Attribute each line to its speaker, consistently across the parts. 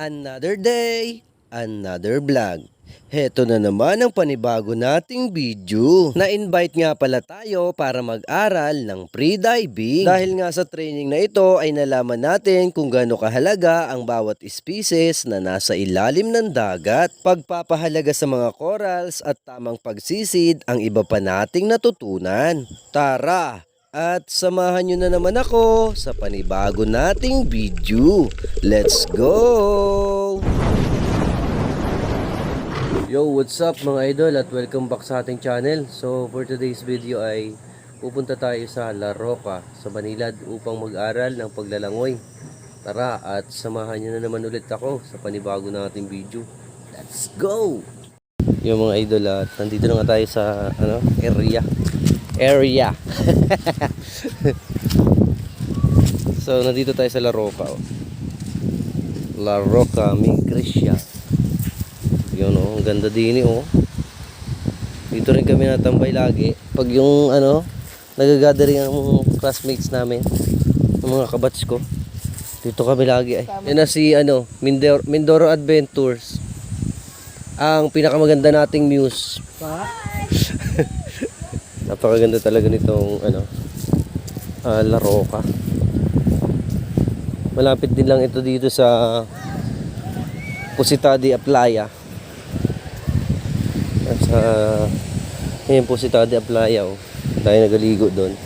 Speaker 1: Another day, another vlog. Heto na naman ang panibago nating video. Na-invite nga pala tayo para mag-aral ng pre-diving. Dahil nga sa training na ito ay nalaman natin kung gaano kahalaga ang bawat species na nasa ilalim ng dagat. Pagpapahalaga sa mga corals at tamang pagsisid ang iba pa nating natutunan. Tara! At samahan nyo na naman ako sa panibago nating video. Let's go! Yo, what's up mga idol at welcome back sa ating channel. So for today's video ay pupunta tayo sa La Roca sa Manilad upang mag-aral ng paglalangoy. Tara at samahan nyo na naman ulit ako sa panibago nating video. Let's go! Yo mga idol at nandito na nga tayo sa ano, area. Area. so nandito tayo sa La Roca. Oh. La Roca Migrecia. Yun oh, ang ganda din eh, oh. Dito rin kami natambay lagi. Pag yung ano, nagagathering ang classmates namin, ang mga kabats ko. Dito kami lagi ay. Yan na si ano, Mindoro, Mindoro Adventures. Ang pinakamaganda nating muse. Napakaganda talaga nitong ano, ah, La Roca. Malapit din lang ito dito sa Pusita de Aplaya. At sa ngayon po si Tade Aplaya oh. Tayo nagaligo doon.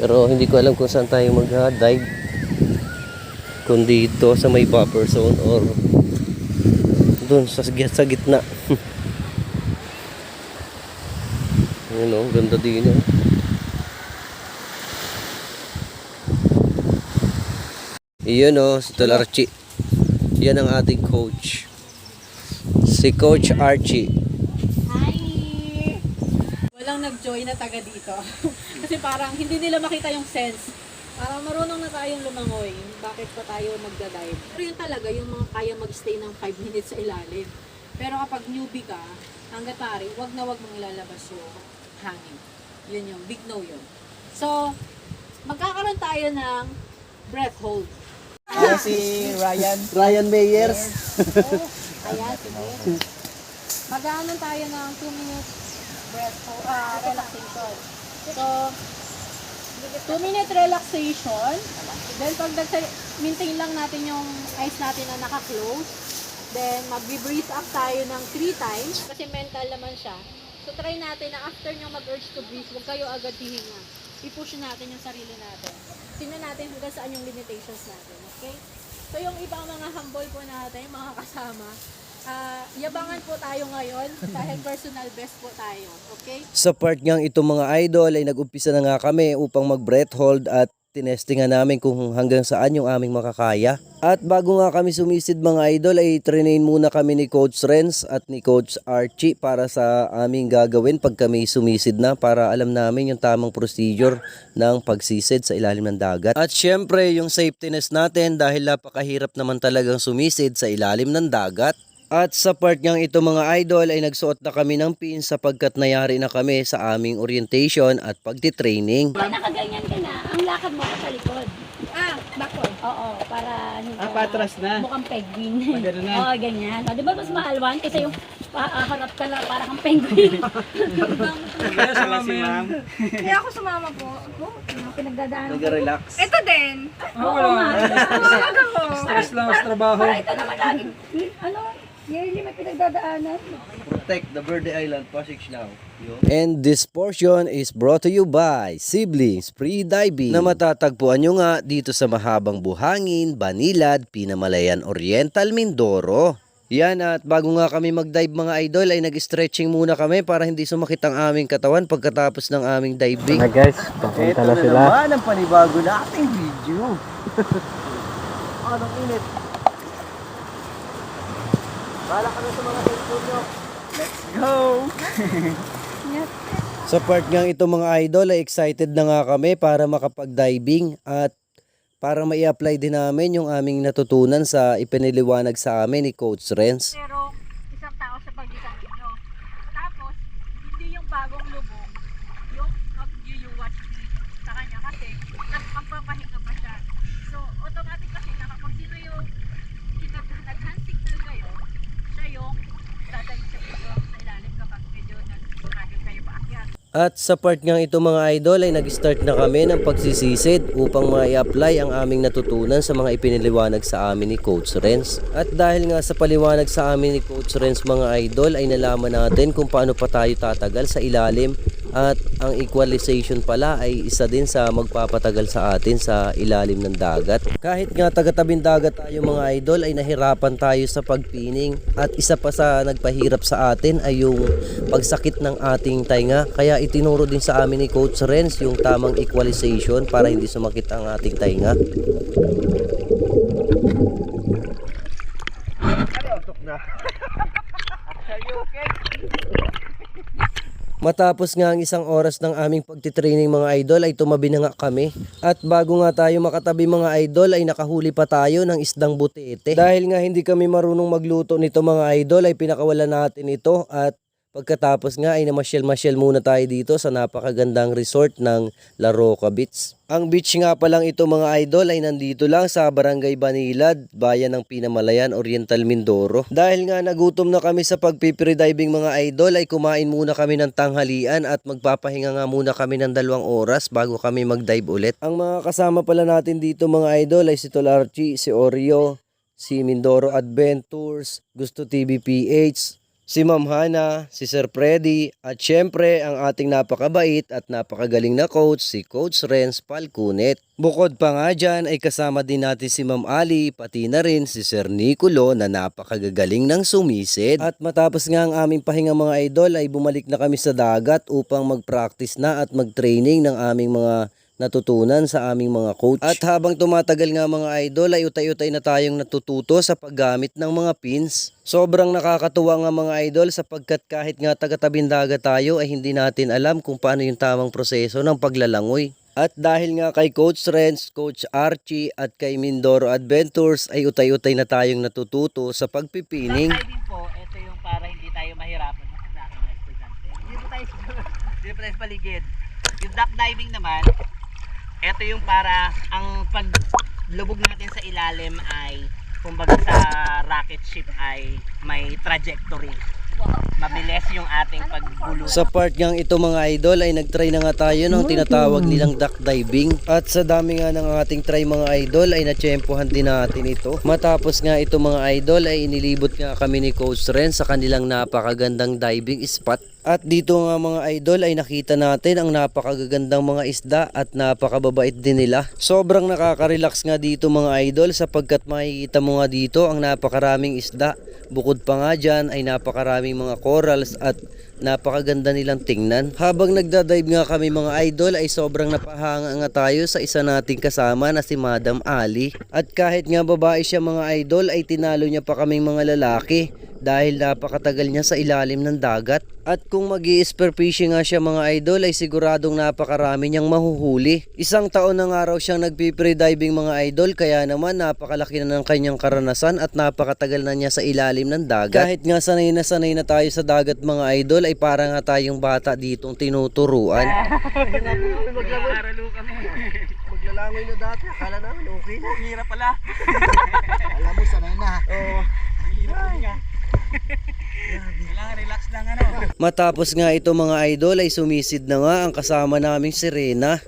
Speaker 1: Pero hindi ko alam kung saan tayo mag-dive. Kung dito sa may buffer zone or doon sa, sa gitna. Ayun oh, ganda din oh. Iyon oh, si Tolarchi. Yan ang ating coach. Si Coach Archie.
Speaker 2: Hi! Walang nag-join na taga dito. Kasi parang hindi nila makita yung sense. Parang marunong na tayong lumangoy. Bakit pa tayo magdadive? Pero yun talaga, yung mga kaya magstay ng 5 minutes sa ilalim. Pero kapag newbie ka, hanggat maaari, wag na wag mong ilalabas yung hangin. Yun yung big no yun. So, magkakaroon tayo ng breath hold.
Speaker 3: Ako si Ryan.
Speaker 1: Ryan Mayers.
Speaker 2: Ayan, sige. Tayo ng 2 minutes breath hold, ah, relaxation. So, 2 minute relaxation. Then, pag maintain lang natin yung eyes natin na naka-close. Then, mag-breathe up tayo ng 3 times. Kasi mental naman siya. So, try natin na after nyo mag-urge to breathe, huwag kayo agad hihinga. I-push natin yung sarili natin. Tingnan natin hanggang saan yung limitations natin. Okay? So, yung ibang mga humble po natin, mga kasama, ah, yabangan po tayo ngayon dahil personal best po tayo. Okay?
Speaker 1: Sa part ngang ito mga idol ay nag-umpisa na nga kami upang mag-breath hold at tinestingan namin kung hanggang saan yung aming makakaya. At bago nga kami sumisid mga idol ay trainain muna kami ni Coach Renz at ni Coach Archie para sa aming gagawin pag kami sumisid na para alam namin yung tamang procedure ng pagsisid sa ilalim ng dagat. At syempre yung safetyness natin dahil napakahirap naman talagang sumisid sa ilalim ng dagat. At sa part niyang ito mga idol ay nagsuot na kami ng pin sapagkat nayari na kami sa aming orientation at pagtitraining.
Speaker 4: Pag nakaganyan ka na, ang lakad mo sa likod.
Speaker 2: Ah, backward.
Speaker 4: Oo, para hindi
Speaker 3: Ah, patras na.
Speaker 4: mukhang penguin.
Speaker 3: Ah, ganun na.
Speaker 4: Oo, ganyan. O, di ba mas mahalwan? Kasi yung pa- ah, harap ka na para kang penguin.
Speaker 3: Kaya sa si ma'am.
Speaker 5: Kaya ako sumama po.
Speaker 4: Ang pinagdadaanan ko.
Speaker 1: Nag-relax.
Speaker 5: ito din.
Speaker 4: Oo nga.
Speaker 5: Tawag ako.
Speaker 3: Stress lang sa trabaho.
Speaker 4: Para ito naman lagi. Ano? Yearly may pinagdadaanan.
Speaker 1: Protect the Verde Island passage now. And this portion is brought to you by Siblings Pre-Diving na matatagpuan nyo nga dito sa mahabang buhangin, Banilad, Pinamalayan Oriental, Mindoro. Yan at bago nga kami mag-dive mga idol ay nag-stretching muna kami para hindi sumakit ang aming katawan pagkatapos ng aming diving.
Speaker 3: Na guys, papunta na sila.
Speaker 1: naman ang panibago nating video. Anong init? Bala ka na sa mga cellphone nyo.
Speaker 3: Let's go!
Speaker 1: Sa part nga ito mga idol ay excited na nga kami para makapag-diving at para mai-apply din namin yung aming natutunan sa ipiniliwanag sa amin ni Coach Renz.
Speaker 2: Pero isang tao sa pagitan ninyo. Tapos, hindi yung bagong lubong, yung mag-you-watch me sa kanya kasi nagpapahinga pa siya. So, automatic kasi na kapag sino yung sinag- nag-hand
Speaker 1: At sa part nga ito mga idol ay nag-start na kami ng pagsisisid upang ma-apply ang aming natutunan sa mga ipiniliwanag sa amin ni Coach Renz. At dahil nga sa paliwanag sa amin ni Coach Renz mga idol ay nalaman natin kung paano pa tayo tatagal sa ilalim at ang equalization pala ay isa din sa magpapatagal sa atin sa ilalim ng dagat. Kahit nga taga-tabing dagat tayo mga idol ay nahirapan tayo sa pagpining at isa pa sa nagpahirap sa atin ay yung pagsakit ng ating tainga. Kaya itinuro din sa amin ni Coach Renz yung tamang equalization para hindi sumakit ang ating tainga. Matapos nga ang isang oras ng aming pagtitraining mga idol ay tumabi na nga kami. At bago nga tayo makatabi mga idol ay nakahuli pa tayo ng isdang butete. Dahil nga hindi kami marunong magluto nito mga idol ay pinakawalan natin ito at pagkatapos nga ay namasyal-masyal muna tayo dito sa napakagandang resort ng La Roca Beach. Ang beach nga palang ito mga idol ay nandito lang sa Barangay Banilad, bayan ng Pinamalayan, Oriental Mindoro. Dahil nga nagutom na kami sa pagpipre-diving mga idol ay kumain muna kami ng tanghalian at magpapahinga nga muna kami ng dalawang oras bago kami mag-dive ulit. Ang mga kasama pala natin dito mga idol ay si Tolarchi, si Oreo, si Mindoro Adventures, Gusto TV PH, si Ma'am Hana, si Sir Freddy, at syempre ang ating napakabait at napakagaling na coach, si Coach Renz Palcunet. Bukod pa nga dyan ay kasama din natin si Ma'am Ali, pati na rin si Sir Nicolo na napakagagaling ng sumisid. At matapos nga ang aming pahinga mga idol ay bumalik na kami sa dagat upang mag-practice na at mag-training ng aming mga natutunan sa aming mga coach. At habang tumatagal nga mga idol ay utay-utay na tayong natututo sa paggamit ng mga pins. Sobrang nakakatuwa nga mga idol sapagkat kahit nga taga-tabindaga tayo ay hindi natin alam kung paano yung tamang proseso ng paglalangoy. At dahil nga kay Coach Renz, Coach Archie at kay Mindoro Adventures ay utay-utay na tayong natututo sa pagpipining.
Speaker 6: po, ito yung para hindi tayo mahirapan. Hindi po tayo, hindi po tayo sa paligid. Yung duck diving naman, ito yung para ang paglubog natin sa ilalim ay kumbaga sa rocket ship ay may trajectory. Mabilis yung ating pagbulong.
Speaker 1: Sa part ngang ito mga idol ay nagtry na nga tayo ng tinatawag nilang duck diving. At sa dami nga ng ating try mga idol ay natsyempohan din natin ito. Matapos nga ito mga idol ay inilibot nga kami ni Coach Ren sa kanilang napakagandang diving spot. At dito nga mga idol ay nakita natin ang napakagagandang mga isda at napakababait din nila. Sobrang nakaka-relax nga dito mga idol sapagkat makikita mo nga dito ang napakaraming isda. Bukod pa nga dyan ay napakaraming mga corals at napakaganda nilang tingnan. Habang nagdadive nga kami mga idol ay sobrang napahanga nga tayo sa isa nating kasama na si Madam Ali. At kahit nga babae siya mga idol ay tinalo niya pa kaming mga lalaki dahil napakatagal niya sa ilalim ng dagat. At kung mag spear fishing nga siya mga idol ay siguradong napakarami niyang mahuhuli. Isang taon na nga raw siyang nagpipre diving mga idol kaya naman napakalaki na ng kanyang karanasan at napakatagal na niya sa ilalim ng dagat. Kahit nga sanay na sanay na tayo sa dagat mga idol ay para nga tayong bata ditong tinuturuan.
Speaker 6: Aralo kami.
Speaker 1: Maglalangoy na dati, akala namin okay na.
Speaker 6: Ang hirap pala.
Speaker 1: Alam mo, sanay na. Oo.
Speaker 6: Kailangan relax lang ano.
Speaker 1: Matapos nga ito mga idol ay sumisid na nga ang kasama naming si Rena.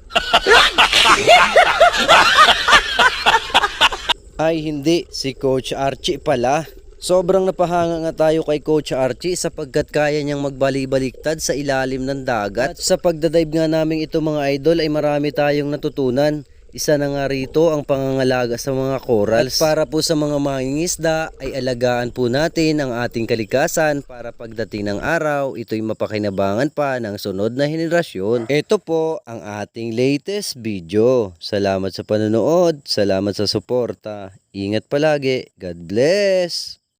Speaker 1: ay hindi, si Coach Archie pala. Sobrang napahanga nga tayo kay Coach Archie sapagkat kaya niyang magbali-baliktad sa ilalim ng dagat. At sa pagdadive nga namin ito mga idol ay marami tayong natutunan. Isa na nga rito ang pangangalaga sa mga corals. At para po sa mga mangingisda ay alagaan po natin ang ating kalikasan para pagdating ng araw, ito'y mapakinabangan pa ng sunod na henerasyon. Ito po ang ating latest video. Salamat sa panonood, salamat sa suporta. Ingat palagi. God bless!